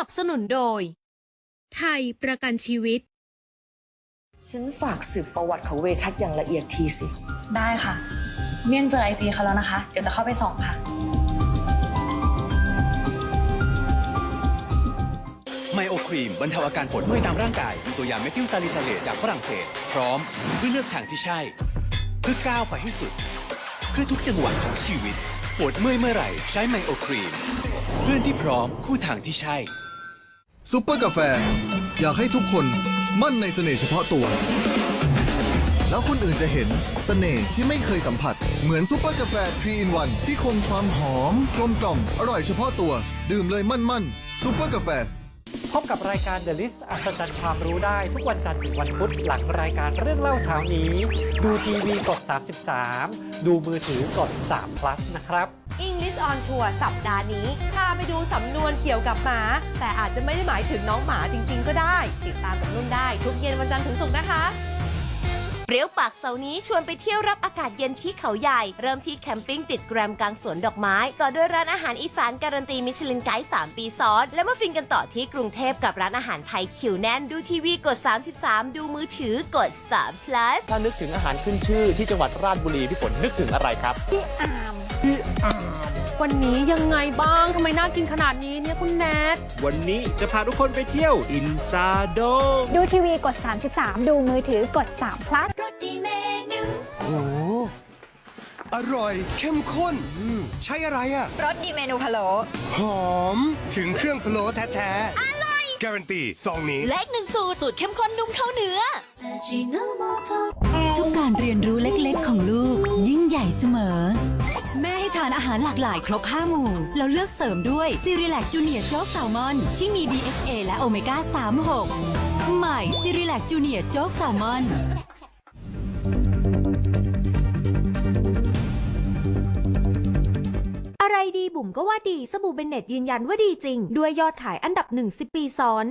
นับสนุนโดย ไทยประกันชีวิต ฉันฝากสืบประวัติของเวทัศน์อย่างละเอียดทีสิ ได้ค่ะ เมี่ยงเจอไอจีเขาแล้วนะคะ เดี๋ยวจะเข้าไปส่องค่ะ ไมโอครีมบรรเทาอาการปวดเมื่อยตามร่างกายมีตัวอย่างเมทิลซาลิซาเลตจากฝรั่งเศส พร้อมเพื่อเลือกทางที่ใช่ เพื่อก้าวไปให้สุด เพื่อทุกจังหวะของชีวิต ปวดเมื่อยเมื่อไหร่ ใช้ไมโอครีม เพื่อนที่พร้อมคู่ทางที่ใช่ ซุปเปอร์กาแฟ อยากให้ทุกคนมั่นในเสน่ห์เฉพาะตัว แล้วคนอื่นจะเห็นเสน่ห์ที่ไม่เคยสัมผัส เหมือนซุปเปอร์กาแฟ3 in 1 ที่คงความหอม กลมกล่อม อร่อยเฉพาะตัว ดื่มเลยมั่นมั่นซุปเปอร์กาแฟ พบกับรายการ The List อัศจรรย์ความรู้ได้ทุกวันจันทร์ถึงวันพุธหลังรายการเรื่องเล่าเช้านี้ ดูทีวีกด 33 ดูมือถือกด3 plus นะครับ English on Tour สัปดาห์นี้พาไปดูสำนวนเกี่ยวกับหมา แต่อาจจะไม่ได้หมายถึงน้องหมาจริง ๆ ก็ได้ ติดตามกับนุ่นได้ ทุกเย็นวันจันทร์ถึงศุกร์นะคะเปรี้ยวปากเสาร์นี้ชวนไปเที่ยวรับอากาศเย็นที่เขาใหญ่ เริ่มที่แคมปิ้งติดแกรมกลางสวนดอกไม้ ต่อด้วยร้านอาหารอีสานการันตีมิชลินไกด์3 ปีซ้อน และมาฟินกันต่อที่กรุงเทพกับร้านอาหารไทยคิวแน่น ดูทีวีกด 33 ดูมือถือกด3 plus ถ้านึกถึงอาหารขึ้นชื่อที่จังหวัดราชบุรีพี่ฝนนึกถึงอะไรครับ วันนี้ยังไงบ้างทำไมน่ากินขนาดนี้เนี่ยคุณแนท วันนี้จะพาทุกคนไปเที่ยวอินซาโดดูทีวีกด 33 ดูมือถือกด3 plus โอ้อร่อยเข้มข้นอืมใช่อะไรอะรสดีเมนูพะโล้หอมถึงเครื่องพะโล้แท้ๆอร่อยการันตีซองนี้และอีกหนึ่งสูตรสูตรเข้มข้นนุ่มเข้าเนื้อทุกการเรียนรู้เเสมอ แม่ให้ทานอาหารหลากหลายครบ 5 หมู่ แล้วเลือกเสริมด้วยซีรีแลกจูเนียร์โจ๊กแซลมอน ที่มี DHA และโอเมก้า 36 ใหม่ซีรีแลกจูเนียร์โจ๊กแซลมอนอะไรดีบุ๋มก็ว่าดีสบู่เบนเน็ตยืนยันว่าดีจริง ด้วยยอดขายอันดับหนึ่งสิบปีซ้อน